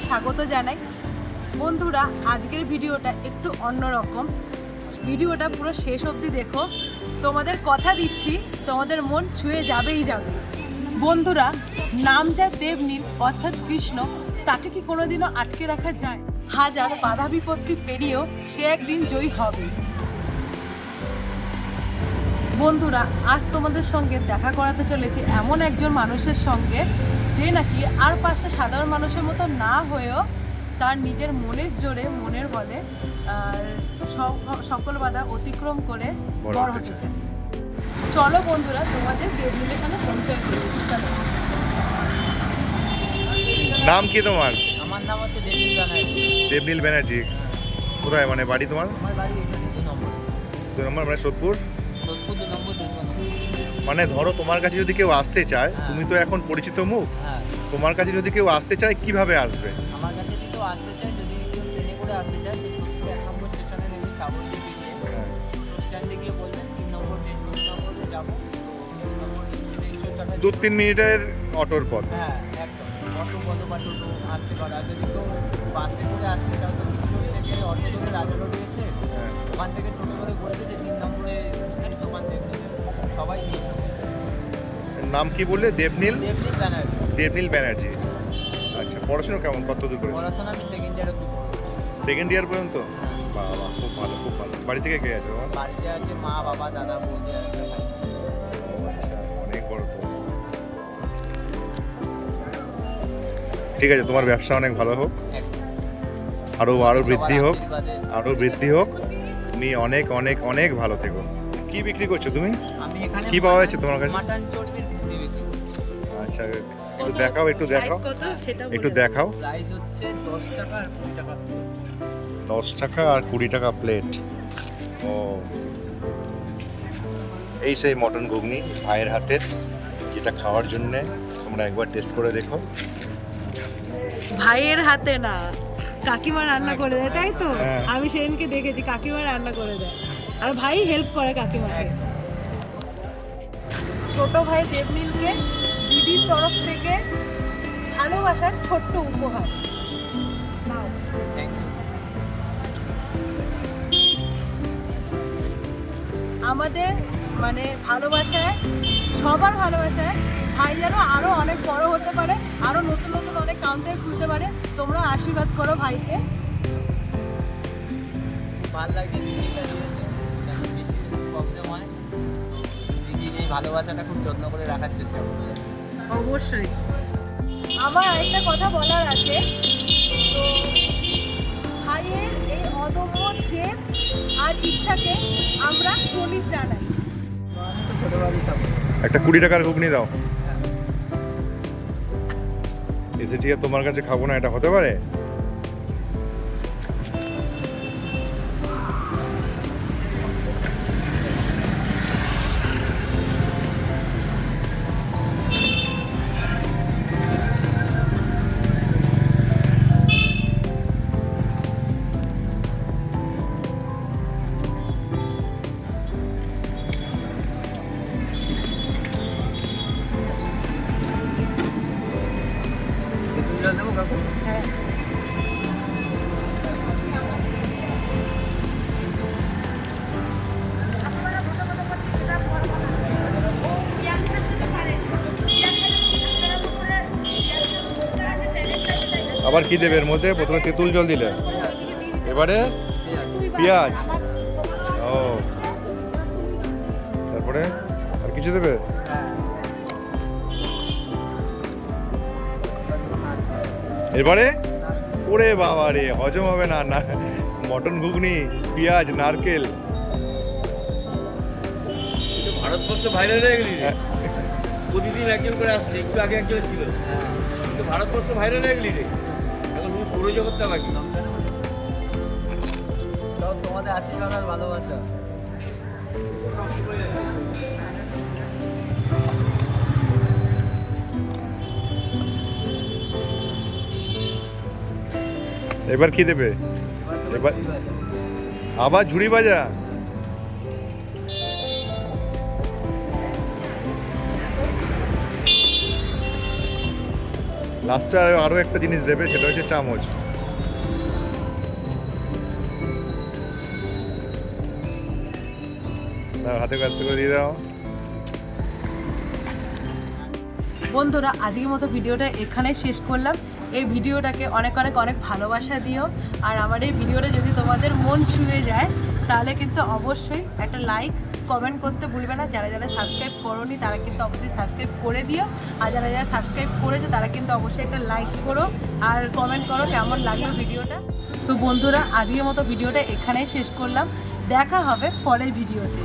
স্বাগত জানাই। বন্ধুরা, আজকের ভিডিওটা একটু অন্যরকম। ভিডিওটা পুরো শেষ অবধি দেখো। তোমাদের কথা দিচ্ছি, তোমাদের মন ছুঁয়ে যাবেই যাবে। বন্ধুরা নাম যা দেবনীল অর্থাৎ কৃষ্ণ, তাকে কি কোনোদিনও আটকে রাখা যায়? হাজার বাধা বিপত্তি পেরিয়েও সে একদিন জয়ী হবে। বন্ধুরা আজ তোমাদের সঙ্গে দেখা করাতে চলেছি এমন একজন মানুষের সঙ্গে যে নাকি আর পাঁচটা সাধারণ মানুষের মতো না হয়েও তার নিজের মনের জোরে মনের বলে আর সব- সকল বাধা অতিক্রম করে বড় চায়। চলো বন্ধুরা তোমাদের দেবনীলের সামনে পরিচয় করি নাম কি তোমার? আমার নাম হচ্ছে দেবীন ব্যানার্জি। দেবনীল ব্যানার্জি। কোথায়? মানে বাড়ি তোমার? আমার বাড়ি এখানে দু নম্বরে। দু নম্বর মানে সোদপুর? মানে ধরো তোমার কাছে যদি কেউ আসতে চায় হ্যাঁ। তুমি তো এখন পরিচিত মুখ। হ্যাঁ। তোমার কাছে যদি কেউ আসতে চায় কীভাবে আসবে? আমার কাছে যদি কেউ আসতে চায় যদি কেউ ট্রেনে করে আসতে চায় এক নম্বর স্টেশনে নেমে বেরিয়ে স্ট্যান্ডে গিয়ে বলবেন তিন নম্বর ট্রেন তিন নম্বরে যাব দু তিন মিনিটের অটোর পথ। হ্যাঁ একদম। অটো বলো বা টোটো আসতে পারে। আর যদি কেউ বাসে করে আসতে চায় তো কিছু থেকে অটো ধরে রাজা রোডে। ওখান থেকে টোটো করে বলবে যে তিন নম্বরে সবাই নাম কি বললে? দেবনীল? ব্যানার্জি। দেবনীল ব্যানার্জি। আচ্ছা পড়াশোনা কেমন? কত দূর করেছ পড়াশোনা আমি সেকেন্ড ইয়ার অব্দি সেকেন্ড ইয়ার পর্যন্ত? বাবা খুব ভালো খুব ভালো। বাড়ি থেকে কে আছে তোমার বাড়িতে আছে মা বাবা দাদা বৌদি আচ্ছা অনেক বড় তো। ঠিক আছে তোমার ব্যবসা অনেক ভালো হোক। একদম। আরও আরও বৃদ্ধি হোক। আশীর্বাদে। আরও বৃদ্ধি হোক। তুমি অনেক অনেক অনেক ভালো থেকো। কি বিক্রি করছ তুমি? আমি এখানে কি পাওয়া যাচ্ছে তোমার কাছে? মাটন চর্বির ঘুগনি বিক্রি করছি। আচ্ছা একটু দেখাও একটু দেখাও। একটু দেখাও। প্রাইস হচ্ছে দশ টাকা আর কুড়ি টাকা দশ টাকা আর কুড়ি টাকা প্লেট ও। এই সেই মটন ঘুগনি ভাইয়ের হাতের যেটা খাওয়ার জন্যে তোমরা একবার টেস্ট করে দেখো। ভাইয়ের হাতে না কাকিমা রান্না করে দেয় তাই তো? হ্যাঁ। আমি সেদিনকে দেখেছি কাকিমা রান্না করে দেয়। আর ভাই হেল্প করে কাকিমাকে। ছোট ভাই দেবনীলকে দিদির তরফ থেকে ভালোবাসার ছোট্ট উপহার। আমাদের মানে ভালোবাসায়, সবার ভালোবাসায় ভাই যেন আরও অনেক বড় হতে পারে, আরও নতুন নতুন অনেক কাউন্টার খুলতে পারে, তোমরা আশীর্বাদ করো ভাইকে। ভালো লাগছে ভালোবাসাটা খুব যত্ন করে রাখার চেষ্টা অবশ্যই। আমার একটা কথা বলার আছে। তো এই আর আমরা একটা কুড়ি টাকার ঘুগনি দাও। এসেছি আর তোমার কাছে খাব না, এটা হতে পারে? আবার কি দেবে এর মধ্যে? প্রথমে তেঁতুল জল দিলে। এবারে পেঁয়াজ। ও। তারপরে আর কিছু দেবে? এবারে? ওরে বাবা রে হজম হবে না না মটন ঘুগনি পেঁয়াজ নারকেল। ভারতবর্ষ ভাইরাল হয়ে গেলি রে। হ্যাঁ। প্রতিদিন একজন করে আসছে একটু আগে একজন ছিল। তুই তো ভারতবর্ষ ভাইরাল হয়ে গেলি রে। এখন তুমি সৌরজগৎটা বাকি। সব তোমাদের আশীর্বাদ আর ভালোবাসা। এবার কি দেবে? এবার আবার ঝুড়ি বাজা লাস্টে আরও একটা জিনিস দেবে, সেটা হচ্ছে চামচ। হাতে কাছ করে দিয়ে দাও। বন্ধুরা, আজকের মতো ভিডিওটা এখানেই শেষ করলাম। এই ভিডিওটাকে অনেক অনেক অনেক ভালোবাসা দিও। আর আমার এই ভিডিওটা যদি তোমাদের মন ছুঁয়ে যায়, তাহলে কিন্তু অবশ্যই একটা লাইক কমেন্ট করতে ভুলবে না। যারা যারা সাবস্ক্রাইব করোনি, তারা কিন্তু অবশ্যই সাবস্ক্রাইব করে দিও। আর যারা যারা সাবস্ক্রাইব করেছে, তারা কিন্তু অবশ্যই একটা লাইক করো। আর কমেন্ট করো কেমন লাগল ভিডিওটা। তো বন্ধুরা, আজকের মতো ভিডিওটা এখানেই শেষ করলাম। দেখা হবে পরের ভিডিওতে।